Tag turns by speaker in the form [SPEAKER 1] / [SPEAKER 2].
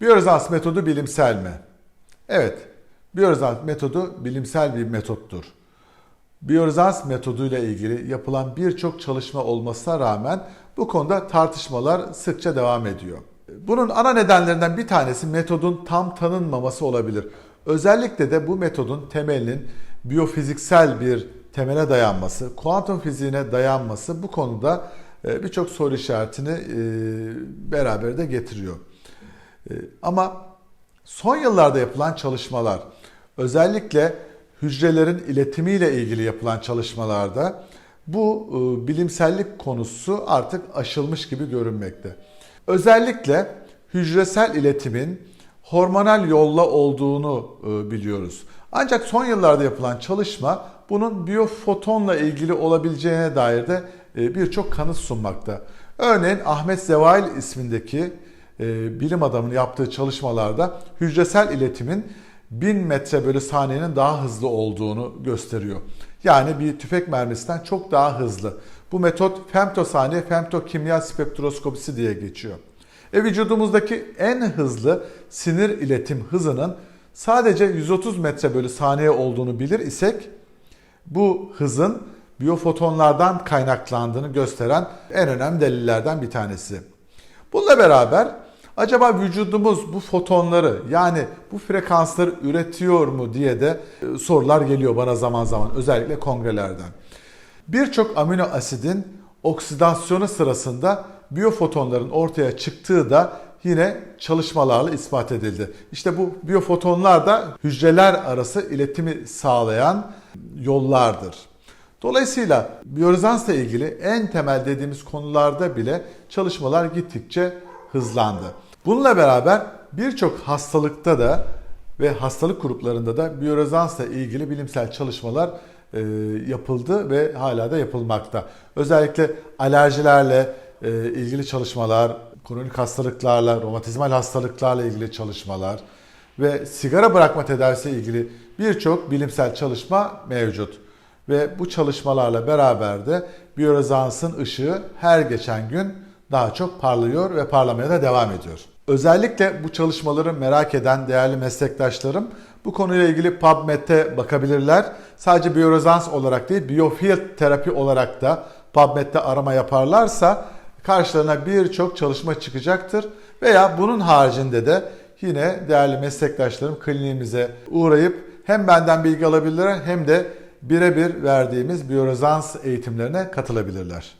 [SPEAKER 1] Biyorezans metodu bilimsel mi? Evet, biyorezans metodu bilimsel bir metottur. Biyorezans metoduyla ilgili yapılan birçok çalışma olmasına rağmen bu konuda tartışmalar sıkça devam ediyor. Bunun ana nedenlerinden bir tanesi metodun tam tanınmaması olabilir. Özellikle de bu metodun temelinin biyofiziksel bir temele dayanması, kuantum fiziğine dayanması bu konuda birçok soru işaretini e, beraberinde getiriyor. E, Ama son yıllarda yapılan çalışmalar, özellikle hücrelerin iletimiyle ilgili yapılan çalışmalarda bu e, bilimsellik konusu artık aşılmış gibi görünmekte. Özellikle hücresel iletimin hormonal yolla olduğunu e, biliyoruz. Ancak son yıllarda yapılan çalışma bunun biyofotonla ilgili olabileceğine dair de birçok kanıt sunmakta. Örneğin Ahmet Zevail ismindeki e, bilim adamının yaptığı çalışmalarda hücresel iletimin 1000 metre bölü saniyenin daha hızlı olduğunu gösteriyor. Yani bir tüfek mermisinden çok daha hızlı. Bu metot femtosaniye femtokimya spektroskopisi diye geçiyor. E vücudumuzdaki en hızlı sinir iletim hızının sadece 130 metre bölü saniye olduğunu bilir isek bu hızın biyofotonlardan kaynaklandığını gösteren en önemli delillerden bir tanesi. Bununla beraber acaba vücudumuz bu fotonları yani bu frekansları üretiyor mu diye de e, sorular geliyor bana zaman zaman özellikle kongrelerden. Birçok amino asidin oksidasyonu sırasında biyofotonların ortaya çıktığı da yine çalışmalarla ispat edildi. İşte bu biyofotonlar da hücreler arası iletimi sağlayan yollardır. Dolayısıyla biyorezansla ilgili en temel dediğimiz konularda bile çalışmalar gittikçe hızlandı. Bununla beraber birçok hastalıkta da ve hastalık gruplarında da biyorezansla ilgili bilimsel çalışmalar e, yapıldı ve hala da yapılmakta. Özellikle alerjilerle e, ilgili çalışmalar, kronik hastalıklarla, romatizmal hastalıklarla ilgili çalışmalar ve sigara bırakma tedavisi ile ilgili birçok bilimsel çalışma mevcut. Ve bu çalışmalarla beraber de biyorezansın ışığı her geçen gün daha çok parlıyor ve parlamaya da devam ediyor. Özellikle bu çalışmaları merak eden değerli meslektaşlarım bu konuyla ilgili PubMed'e bakabilirler. Sadece biyorezans olarak değil, biofield terapi olarak da PubMed'de arama yaparlarsa karşılarına birçok çalışma çıkacaktır. Veya bunun haricinde de yine değerli meslektaşlarım kliniğimize uğrayıp hem benden bilgi alabilirler hem de birebir verdiğimiz biyorezans eğitimlerine katılabilirler.